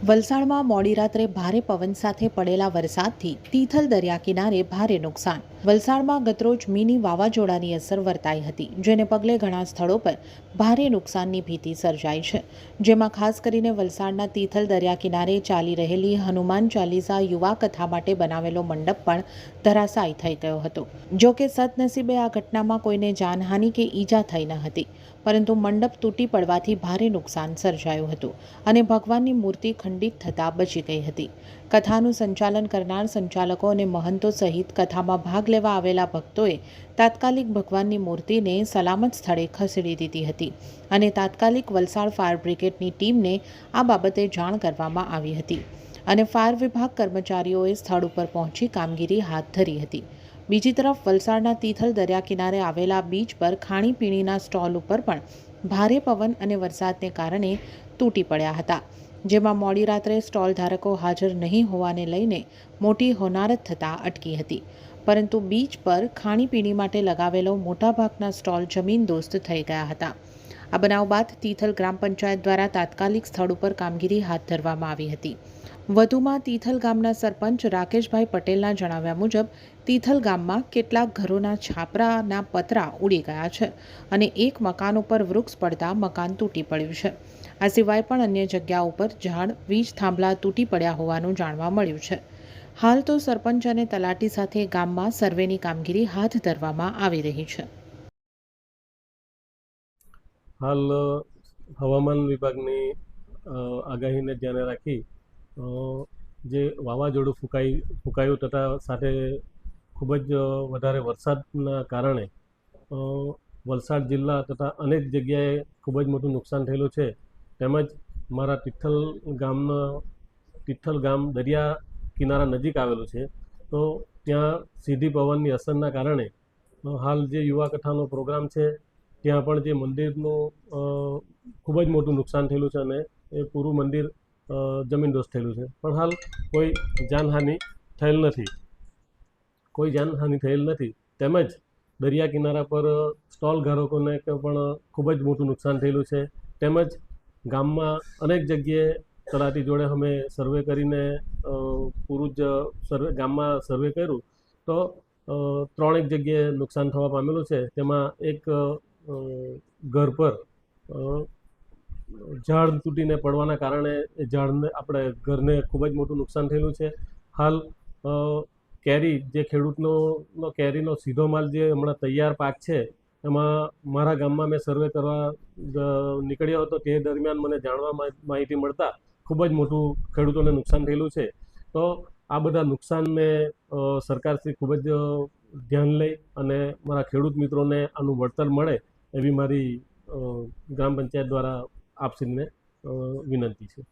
વલસાડમાં મોડી રાત્રે ભારે પવન સાથે પડેલા વરસાદથી તિથલ દરિયા કિનારે ભારે નુકસાન વલસાડમાં ગતરોજ મિની વાવાઝોડાની અસર વર્તાઈ હતી, જેને પગલે ઘણા સ્થળો પર ભારે નુકસાનની ભીતિ સર્જાઈ છે. જેમાં ખાસ કરીને વલસાડના તિથલ દરિયા કિનારે ચાલી રહેલી હનુમાન ચાલીસા યુવા કથા માટે બનાવેલો મંડપ પણ ધરાશાયી થઈ ગયો હતો. જો કે સદનસીબે આ ઘટનામાં કોઈને જાનહાનિ કે ઈજા થઈ ન હતી, પરંતુ મંડપ તૂટી પડવાથી ભારે નુકસાન સર્જાયું હતું અને ભગવાનની મૂર્તિ ખંડિત થતાં બચી ગઈ હતી. કથાનું સંચાલન કરનાર સંચાલકો અને મહંતો સહિત કથામાં ભાગ લેવા આવેલા ભક્તોએ તાત્કાલિક ભગવાનની મૂર્તિને સલામત સ્થળે ખસેડી દીધી હતી અને તાત્કાલિક વલસાડ ફાયર બ્રિગેડની ટીમને આ બાબતે જાણ કરવામાં આવી હતી અને ફાયર વિભાગ કર્મચારીઓએ સ્થળ ઉપર પહોંચી કામગીરી હાથ ધરી હતી. બીજી તરફ, વલસાડના તિથલ દરિયા કિનારે આવેલા બીચ પર ખાણીપીણીના સ્ટોલ ઉપર પણ ભારે પવન અને વરસાદને કારણે તૂટી પડ્યા હતા, જેમાં મોડી રાત્રે સ્ટોલ ધારકો હાજર નહીં હોવાને લઈને મોટી હોનારત થતાં અટકી હતી. પરંતુ બીચ પર ખાણીપીણી માટે લગાવેલો મોટાભાગના સ્ટોલ જમીનદોસ્ત થઈ ગયા હતા. આ બનાવ બાદ તિથલ ગ્રામ પંચાયત દ્વારા તાત્કાલિક સ્થળ ઉપર કામગીરી હાથ ધરવામાં આવી હતી. વધુમાં તિથલ ગામના સરપંચ રાકેશભાઈ પટેલના જણાવ્યા મુજબ, તિથલ ગામમાં કેટલાક ઘરોના છાપરાના પતરા ઉડી ગયા છે અને એક મકાન ઉપર વૃક્ષ પડતા મકાન તૂટી પડ્યું છે. આ સિવાય પણ અન્ય જગ્યા ઉપર ઝાડ, વીજ થાંભલા તૂટી પડ્યા હોવાનું જાણવા મળ્યું છે. હાલ તો સરપંચ અને તલાટી સાથે ગામમાં સર્વેની કામગીરી હાથ ધરવામાં આવી રહી છે. હાલ હવામાન વિભાગની આગાહીને ધ્યાને રાખી જે વાવાઝોડું ફૂંકાઈ, ફૂંકાયું તથા સાથે ખૂબ જ વધારે વરસાદના કારણે વલસાડ જિલ્લા તથા અનેક જગ્યાએ ખૂબ જ મોટું નુકસાન થયેલું છે. તેમજ મારા તિથલ ગામના, તિથલ ગામ દરિયા કિનારા નજીક આવેલું છે, તો ત્યાં સીધી પવનની અસરના કારણે હાલ જે યુવા કથાનો પ્રોગ્રામ છે, ત્યાં પણ જે મંદિરનું ખૂબ જ મોટું નુકસાન થયેલું છે અને એ પૂરું મંદિર જમીનદોસ્ત થયેલું છે. પણ હાલ કોઈ જાનહાનિ થયેલ નથી. કોઈ જાનહાનિ થયેલ નથી. તેમજ દરિયા કિનારા પર સ્ટોલ ધારકોને પણ ખૂબ જ મોટું નુકસાન થયેલું છે. તેમજ ગામમાં અનેક જગ્યાએ તલાટી જોડે અમે સર્વે કરીને પૂરું જ સર્વે ગામમાં સર્વે કર્યું, તો ત્રણેક જગ્યાએ નુકસાન થવા પામેલું છે. તેમાં એક ઘર પર ઝાડ તૂટીને પડવાના કારણે એ ઝાડને આપણે ઘરને ખૂબ જ મોટું નુકસાન થયેલું છે. હાલ કેરી જે ખેડૂતનો કેરીનો સીધો માલ જે હમણાં તૈયાર પાક છે, એમાં મારા ગામમાં મેં સર્વે કરવા નીકળ્યો હતો. તે દરમિયાન મને જાણવા માહિતી મળતા ખૂબ જ મોટું ખેડૂતોને નુકસાન થયેલું છે. તો આ બધા નુકસાનને અ, સરકારશ્રી ખૂબ જ ધ્યાન લઈ અને મારા ખેડૂત મિત્રોને આનું વળતર મળે એવી મારી ગ્રામ પંચાયત દ્વારા આપશ્રીને વિનંતી છે.